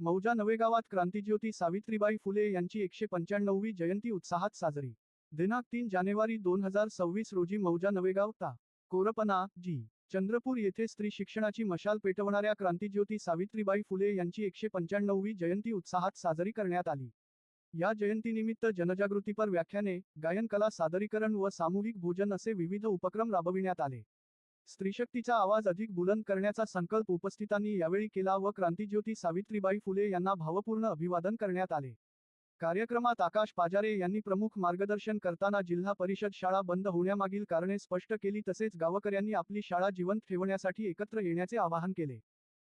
मौजा नवेगावात क्रांतिज्योती सावित्रीबाई फुले यांची एकशे पंच्याण्णववी जयंती उत्साहात साजरी. दिनांक तीन जानेवारी दोन हजार सव्वीस रोजी मौजा नवेगाव ता. कोरपना जी. चंद्रपूर येथे स्त्री शिक्षणाची मशाल पेटवणाऱ्या क्रांतिज्योती सावित्रीबाई फुले यांची एकशे पंच्याण्णववी जयंती उत्साहात साजरी करण्यात आली. या जयंतीनिमित्त जनजागृतीपर व्याख्याने गायन कला सादरीकरण व सामूहिक भोजन असे विविध उपक्रम राबविण्यात आले. स्त्रीशक्तीचा आवाज अधिक बुलंद करण्याचा संकल्प उपस्थितांनी यावेळी केला व क्रांतीज्योती सावित्रीबाई फुले यांना भावपूर्ण अभिवादन करण्यात आले. कार्यक्रमात आकाश पाजारे यांनी प्रमुख मार्गदर्शन करताना जिल्हा परिषद शाळा बंद होण्यामागील कारणे स्पष्ट केली तसेच गावकऱ्यांनी आपली शाळा जिवंत ठेवण्यासाठी एकत्र येण्याचे आवाहन केले.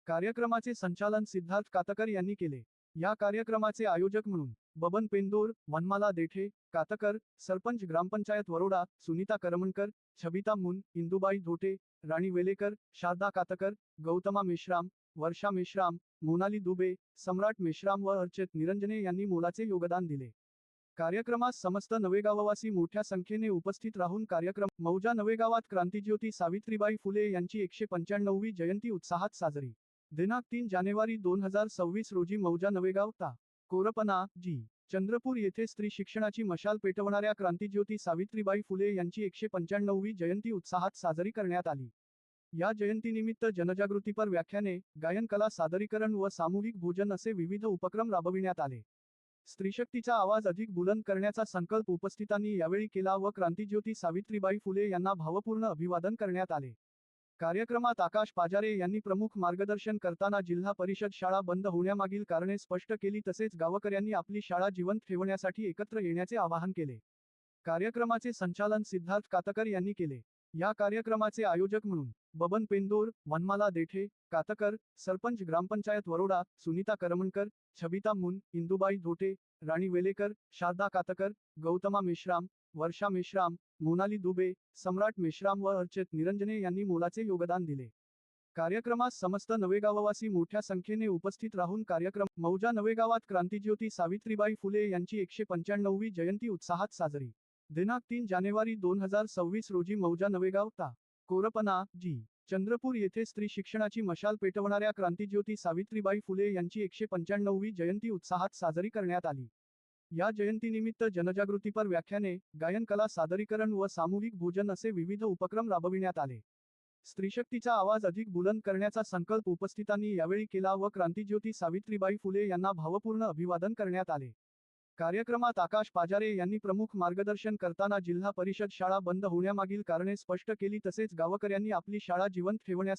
कार्यक्रमाचे संचालन सिद्धार्थ कातकर यांनी केले. या कार्यक्रमाचे आयोजक म्हणून बबन पेंदूर मनमाला देठे कातकर सरपंच ग्रामपंचायत वरोडा सुनीता करमणकर छबिता मुन इंदुबाई धोटे राणी वेलेकर शारदा कातकर गौतमा मेश्राम वर्षा मेश्राम मोनाली दुबे सम्राट मेश्राम व अर्चित निरंजने यांनी मोलाचे योगदान दिले. कार्यक्रमास समस्त नवेगाववासी मोठ्या संख्येने उपस्थित राहून कार्यक्रम मौजा नवेगावात क्रांतिज्योती सावित्रीबाई फुले यांची एकशे पंच्याण्णववी जयंती उत्साहात साजरी. दिनांक तीन जानेवारी दोन हजार सव्वीस रोजी मौजा नवेगाव ता. कोरपना जी. चंद्रपूर येथे स्त्री शिक्षणाची मशाल पेटवणाऱ्या क्रांतीज्योती सावित्रीबाई फुले यांची एकशे पंच्याण्णववी जयंती उत्साहात साजरी करण्यात आली. या जयंतीनिमित्त जनजागृतीपर व्याख्याने गायनकला सादरीकरण व सामूहिक भोजन असे विविध उपक्रम राबविण्यात आले. स्त्रीशक्तीचा आवाज अधिक बुलंद करण्याचा संकल्प उपस्थितांनी यावेळी केला व क्रांतीज्योती सावित्रीबाई फुले यांना भावपूर्ण अभिवादन करण्यात आले. कार्यक्रमात आकाश पाजारे यांनी प्रमुख मार्गदर्शन करताना जिल्हा परिषद शाळा बंद होण्यामागील कारणे स्पष्ट केली तसेच गावकऱ्यांनी आपली शाळा जिवंत ठेवण्यासाठी एकत्र येण्याचे आवाहन केले. कार्यक्रमाचे संचालन सिद्धार्थ कातकर यांनी केले. या कार्यक्रमाचे आयोजक म्हणून बबन पेंदोर वनमाला देठे कातकर सरपंच ग्रामपंचायत वरोडा सुनीता करमणकर छबिता मुन इंदुबाई धोटे राणी वेलेकर शारदा कातकर गौतमा मेश्राम वर्षा मेश्राम मोनाली दुबे सम्राट मेश्राम व अर्चित निरंजने यांनी मोलाचे योगदान दिले. कार्यक्रमास समस्त नवेगाववासी मोठ्या संख्येने उपस्थित राहून कार्यक्रम मौजा नवेगावात क्रांतिज्योती सावित्रीबाई फुले यांची एकशे पंच्याण्णववी जयंती उत्साहात साजरी. दिनांक तीन जानेवारी दोन हजार सव्वीस रोजी मौजा नवेगाव ता. कोरपना जी. चंद्रपूर येथे स्त्री शिक्षणाची मशाल पेटवणाऱ्या क्रांतिज्योती सावित्रीबाई फुले यांची एकशे पंच्याण्णववी जयंती उत्साहात साजरी करण्यात आली. या जयंतीनिमित्त जनजागृतीपर व्याख्याने गायन कला सादरीकरण व सामूहिक भोजन असे विविध उपक्रम राबविण्यात आले. स्त्रीशक्तीचा आवाज अधिक बुलंद करण्याचा संकल्प उपस्थितांनी यावेळी केला व क्रांतीज्योती सावित्रीबाई फुले यांना भावपूर्ण अभिवादन करण्यात आले. कार्यक्रमात आकाश पाजारे यांनी प्रमुख मार्गदर्शन करताना जिल्हा परिषद शाळा बंद होण्यामागील कारणे स्पष्ट केली तसेच गावकऱ्यांनी आपली शाळा जिवंत ठेवण्यासाठी